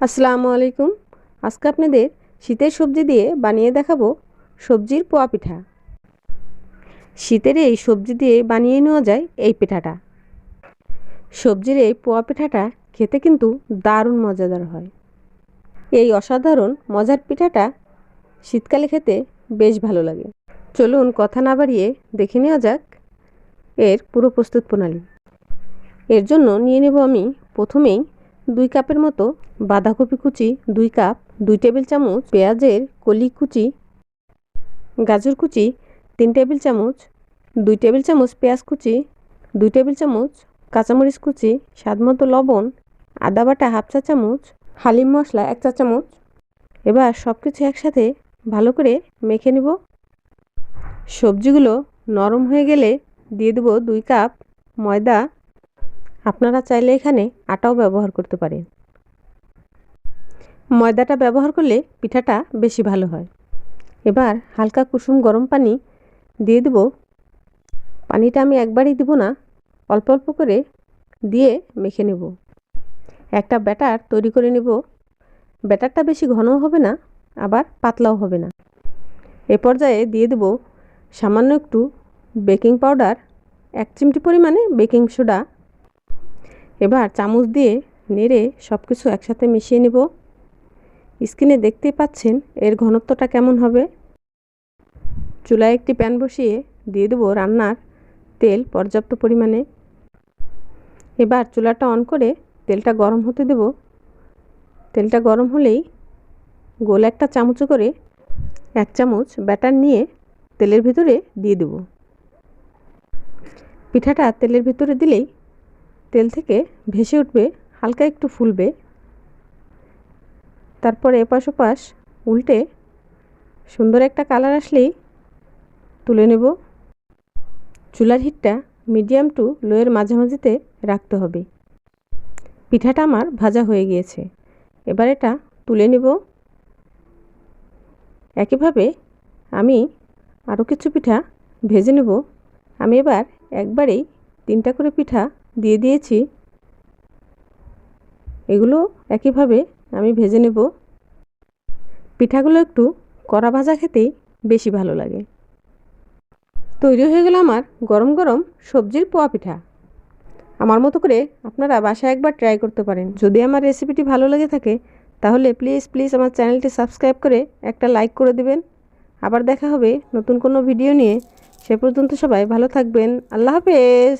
আসসালামু আলাইকুম। আজকে আপনাদের শীতের সবজি দিয়ে বানিয়ে দেখাবো সবজির পোয়া পিঠা। শীতের এই সবজি দিয়ে বানিয়ে নেওয়া যায় এই পিঠাটা। সবজির এই পোয়া পিঠাটা খেতে কিন্তু দারুণ মজাদার হয়। এই অসাধারণ মজার পিঠাটা শীতকালে খেতে বেশ ভালো লাগে। চলুন কথা না বাড়িয়ে দেখে নেওয়া যাক এর পুরো প্রস্তুত প্রণালী। এর জন্য নিয়ে নেব আমি প্রথমেই দুই কাপের মতো বাঁধাকপি কুচি, দুই কাপ, দুই টেবিল চামচ পেঁয়াজের কলি কুচি, গাজর কুচি, তিন টেবিল চামচ, দুই টেবিল চামচ পেঁয়াজ কুচি, দুই টেবিল চামচ কাঁচামরিচ কুচি, স্বাদ মতো লবণ, আদা বাটা হাফ চা চামচ, হালিম মশলা এক চা চামচ। এবার সব কিছু একসাথে ভালো করে মেখে নেব। সবজিগুলো নরম হয়ে গেলে দিয়ে দেবো দুই কাপ ময়দা আপনারা চাইলে এখানে আটাও ব্যবহার করতে পারেন। ময়দাটা ব্যবহার করলে পিঠাটা বেশি ভালো হয়। এবার হালকা কুসুম গরম পানি দিয়ে দেব। পানিটা আমি একবারই দিব না, অল্প অল্প করে দিয়ে মেখে নেব। একটা ব্যাটার তৈরি করে নেব। ব্যাটারটা বেশি ঘনও হবে না, আবার পাতলাও হবে না। এ পর্যায়ে দিয়ে দেব সামান্য একটু বেকিং পাউডার, এক চিমটি পরিমাণে বেকিং সোডা এবার চামচ দিয়ে নেড়ে সব কিছু একসাথে মিশিয়ে নেব। স্ক্রিনে দেখতেই পাচ্ছেন এর ঘনত্বটা কেমন হবে। চুলায় একটি প্যান বসিয়ে দিয়ে দেবো রান্নার তেল পর্যাপ্ত পরিমাণে। এবার চুলাটা অন করে তেলটা গরম হতে দেব। তেলটা গরম হলেই গোল একটা চামচ করে এক চামচ ব্যাটার নিয়ে তেলের ভিতরে দিয়ে দেব। পিঠাটা তেলের ভিতরে দিলেই তেল থেকে ভেসে উঠবে, হালকা একটু ফুলবে। তারপরে এপাশ ওপাশ উল্টে সুন্দর একটা কালার আসলেই তুলে নেব। চুলার হিটটা মিডিয়াম টু লোয়ের মাঝামাঝিতে রাখতে হবে। পিঠাটা আমার ভাজা হয়ে গিয়েছে। এবার এটা তুলে নেব। একইভাবে আমি আরও কিছু পিঠা ভেজে নেব। আমি এবার একবারেই তিনটা করে পিঠা দিয়ে দিয়েছি। এগুলো একইভাবে আমি ভেজে নেব। পিঠাগুলো একটু কড়া ভাজা খেতেই বেশি ভালো লাগে। তৈরি হয়ে গেল আমার গরম গরম সবজির পোয়া পিঠা। আমার মতো করে আপনারা বাসায় একবার ট্রাই করতে পারেন। যদি আমার রেসিপিটি ভালো লেগে থাকে, তাহলে প্লিজ প্লিজ আমার চ্যানেলটি সাবস্ক্রাইব করে একটা লাইক করে দেবেন। আবার দেখা হবে নতুন কোনো ভিডিও নিয়ে। সে পর্যন্ত সবাই ভালো থাকবেন। আল্লাহ হাফেজ!